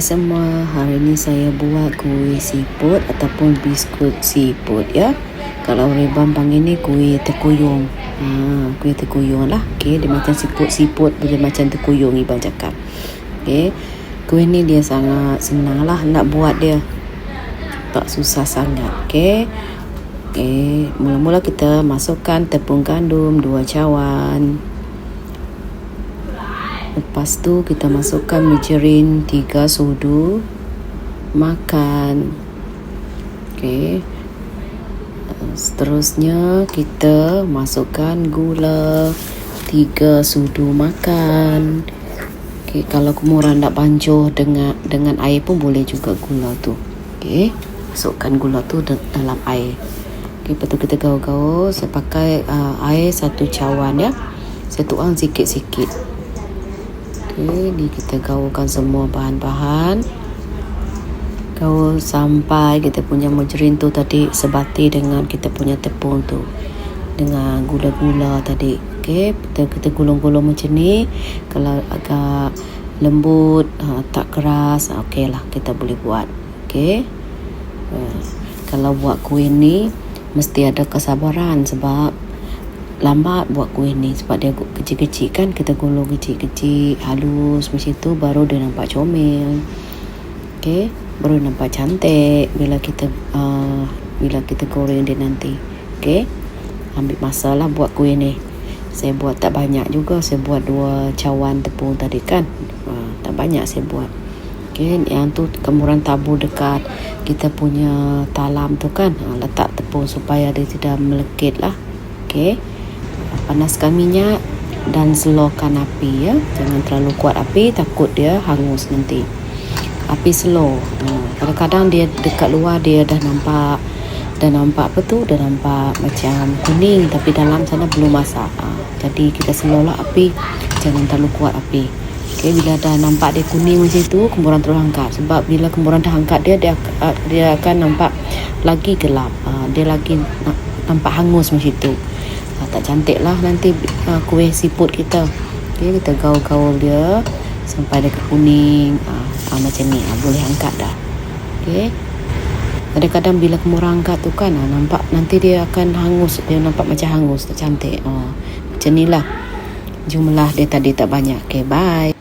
Semua, hari ni saya buat kuih siput ataupun biskut siput ya. Kalau Reban panggil ni kuih terkuyung. Ha, kuih terkuyung lah. Okay, dia macam siput-siput, dia macam terkuyung Iban cakap. Okay, kuih ni dia sangat senang lah nak buat dia. Tak susah sangat. Okay. Okay, mula-mula kita masukkan tepung gandum dua cawan. Lepas tu kita masukkan margarin 3 sudu makan. Okey. Seterusnya kita masukkan gula 3 sudu makan. Okey, kalau kumuran nak bancuh dengan dengan air pun boleh juga gula tu. Okey. Masukkan gula tu dalam air. Okey, lepas tu kita gaul-gaul. Saya pakai uh, air satu cawan ya. Saya tuang sikit-sikit. Okey, ni kita gaulkan semua bahan-bahan. Gaul sampai kita punya margarin tu tadi sebati dengan kita punya tepung tu. Dengan gula-gula tadi. Okey, kita kita gulung-gulung macam ni. Kalau agak lembut, uh, tak keras, okeylah kita boleh buat. Okey. Uh, kalau buat kuih ni mesti ada kesabaran sebab lambat buat kuih ni sebab dia kecil-kecil kan kita gulung kecil-kecil halus macam tu baru dia nampak comel. Okey baru nampak cantik bila kita uh, bila kita goreng dia nanti. Okey ambil masa lah buat kuih ni. Saya buat tak banyak juga saya buat dua cawan tepung tadi kan. Uh, tak banyak saya buat. Okey yang tu kemuran tabur dekat kita punya talam tu kan. Uh, letak tepung supaya dia tidak melekit lah. Okey panaskan minyak dan slowkan api ya. Jangan terlalu kuat api takut dia hangus nanti. Api slow. Ha, kadang-kadang dia dekat luar dia dah nampak dah nampak apa tu? Dah nampak macam kuning tapi dalam sana belum masak. Ha, jadi kita slow lah api. Jangan terlalu kuat api. Okay, bila dah nampak dia kuning macam tu, kemburan terus angkat. Sebab bila kemburan dah angkat dia, dia, dia akan nampak lagi gelap. Ha, dia lagi nampak hangus macam tu ha, tak cantik lah nanti uh, kuih siput kita. Okay, kita gaul-gaul dia sampai dia kuning. Ha, ha, macam ni. Ha, boleh angkat dah. Okay. kadang-kadang bila kemurah angkat tu kan ha, nampak nanti dia akan hangus. Dia nampak macam hangus tak cantik. Ha, macam ni lah. Jumlah dia tadi tak banyak. Okay, bye